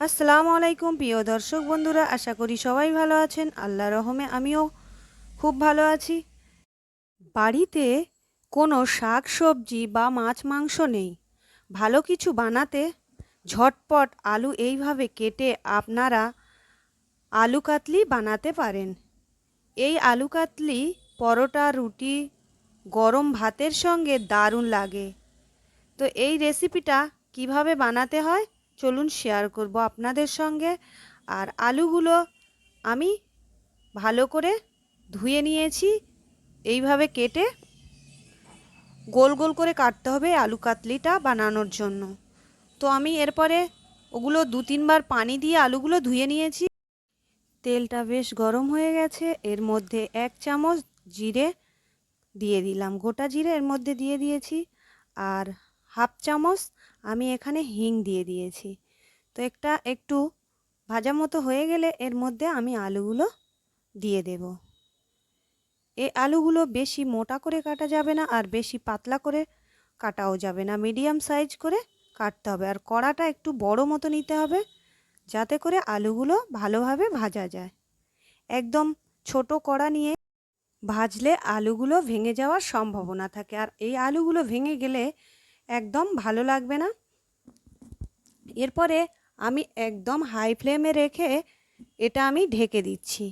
আসসালামু আলাইকুম, প্রিয় দর্শক বন্ধুরা, আশা করি সবাই ভালো আছেন। আল্লাহ রহমে আমিও খুব ভালো আছি। বাড়িতে কোনো শাক সবজি বা মাছ মাংস নেই। ভালো কিছু বানাতে ঝটপট আলু এইভাবে কেটে আপনারা আলু কাতলি বানাতে পারেন। এই আলু কাতলি, পরোটা, রুটি, গরম ভাতের সঙ্গে দারুণ লাগে। তো এই রেসিপিটা কীভাবে বানাতে হয়? চলুন শেয়ার করব আপনাদের সঙ্গে। আর আলুগুলো আমি ভালো করে ধুয়ে নিয়েছি। এইভাবে কেটে গোল গোল করে কাটতে হবে আলু কাতলিটা বানানোর জন্য। তো আমি এরপরে ওগুলো দু তিনবার পানি দিয়ে আলুগুলো ধুয়ে নিয়েছি। তেলটা বেশ গরম হয়ে গেছে। এর মধ্যে এক চামচ জিরে দিয়ে দিলাম। গোটা জিরে এর মধ্যে দিয়ে দিয়েছি। আর হাফ চামচ আমি এখানে হিং দিয়ে দিয়েছি। তো একটা একটু ভাজা মতো হয়ে গেলে এর মধ্যে আমি আলুগুলো দিয়ে দেব। এই আলুগুলো বেশি মোটা করে কাটা যাবে না আর বেশি পাতলা করে কাটাও যাবে না। মিডিয়াম সাইজ করে কাটতে হবে আর কড়াটা একটু বড় মতো নিতে হবে যাতে করে আলুগুলো ভালোভাবে ভাজা যায়। একদম ছোট কড়া নিয়ে ভাজলে আলুগুলো ভেঙে যাওয়ার সম্ভাবনা থাকে আর এই আলুগুলো ভেঙে গেলে একদম ভালো লাগবে না। এরপরে আমি একদম হাই ফ্লেমে রেখে এটা আমি ঢেকে দিচ্ছি।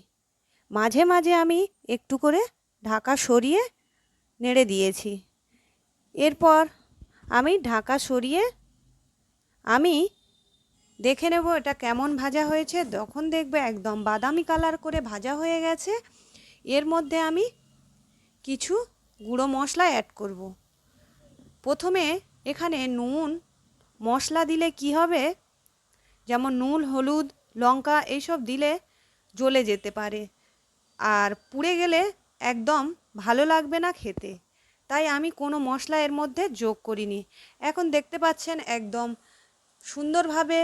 মাঝে মাঝে আমি একটু করে ঢাকা সরিয়ে নেড়ে দিয়েছি। এরপর আমি ঢাকা সরিয়ে আমি দেখে নেব এটা কেমন ভাজা হয়েছে। তখন দেখবে একদম বাদামি কালার করে ভাজা হয়ে গেছে। এর মধ্যে আমি কিছু গুঁড়ো মশলা অ্যাড করব। প্রথমে এখানে নুন, মশলা দিলে কি হবে? যেমন নুন, হলুদ, লঙ্কা এইসব দিলে জ্বলে যেতে পারে। আর পুড়ে গেলে একদম ভালো লাগবে না খেতে। তাই আমি কোনো মশলা এর মধ্যে যোগ করিনি। এখন দেখতে পাচ্ছেন একদম সুন্দরভাবে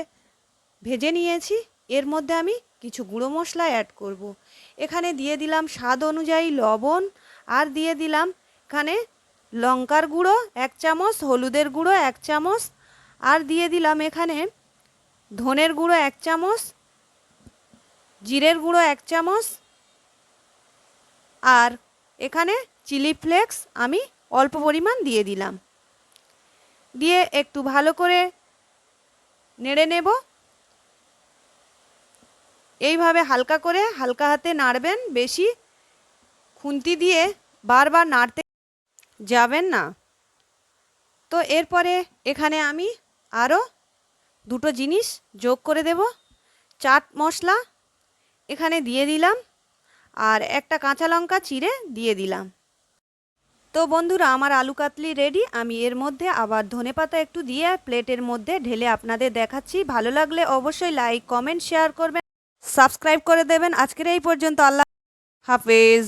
ভেজে নিয়েছি। এর মধ্যে আমি কিছু গুঁড়ো মশলা অ্যাড করব। এখানে দিয়ে দিলাম স্বাদ অনুযায়ী লবণ আর দিয়ে দিলাম এখানে লঙ্কার গুঁড়ো এক চামচ, হলুদের গুঁড়ো এক চামচ, আর দিয়ে দিলাম এখানে ধনের গুঁড়ো এক চামচ, জিরের গুঁড়ো এক চামচ, আর এখানে চিলি ফ্লেক্স আমি অল্প পরিমাণ দিয়ে দিলাম। দিয়ে একটু ভালো করে নেড়ে নেব। এইভাবে হালকা করে হালকা হাতে নাড়বেন, বেশি খুন্তি দিয়ে বারবার নাড়তে যাবেন না। তো এরপরে এখানে আমি আরও দুটো জিনিস যোগ করে দেব। চাট মশলা এখানে দিয়ে দিলাম আর একটা কাঁচা লঙ্কা চিড়ে দিয়ে দিলাম। তো বন্ধুরা, আমার আলু কাতলি রেডি। আমি এর মধ্যে আবার ধনেপাতা একটু দিয়ে প্লেটের মধ্যে ঢেলে আপনাদের দেখাচ্ছি। ভালো লাগলে অবশ্যই লাইক, কমেন্ট, শেয়ার করবেন, সাবস্ক্রাইব করে দেবেন। আজকের এই পর্যন্ত আল্লাহ হাফেজ।